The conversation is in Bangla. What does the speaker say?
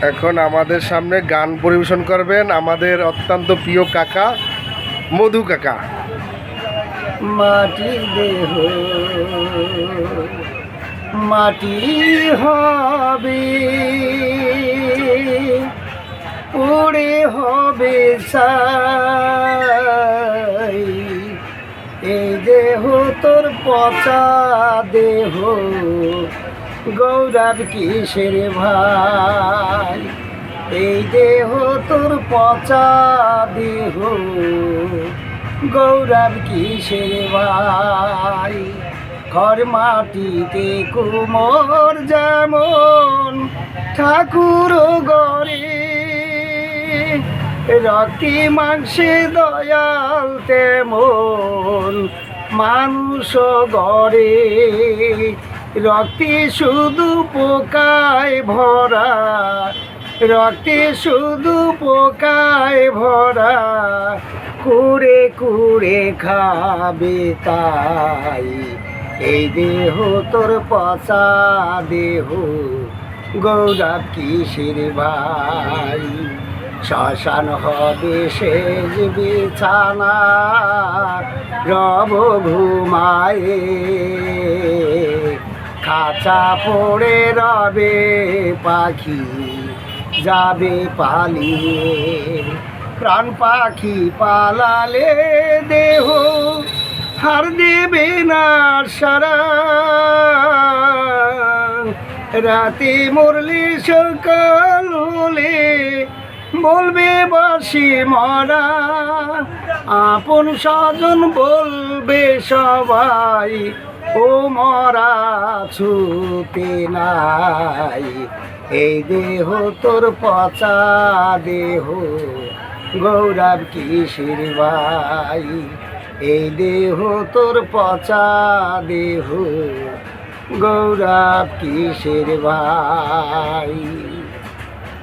এখন আমাদের সামনে গান পরিবেশন করবেন আমাদের অত্যন্ত প্রিয় কাকা, মধু কাকা। মাটি দেহ, মাটি হবে, উড়ে হবে সাই এই দেহ তোর পচা দেহ গৌরব কিসের ভাই? এই দেহ তোর পচা দেহ। গৌরব কিসের ভাই? ঘর মাটিতে কুমোর যেমন ঠাকুর গড়ে। রক্তি মাংসে দয়াল তেমন মানুষ গড়ে। রক্তে শুধু পোকায় ভরা, রক্তে শুধু পোকায় ভরা, কুড়ে কুড়ে খাবে তাই। এই দেহ তোর পচা দেহ, গৌরব কিসের ভাই? শ্মশান হবে শেষ বিছানা, রব ঘুমায়ে খাঁচা পড়ে রবে পাখি, যাবে পালিয়ে। প্রাণ পাখি পালালে দেহ হার দেবে না সারা। রাতে মরলে সকাল হলে বলবে বাসি মরা। আপন স্বজন বলবে সবাই ও মরা ছুতে নাই। এই দেহ তোর পচা দেহ গৌরব কিসের ভাই। এই দেহ তোর পচা দেহ গৌরব কিসের ভাই।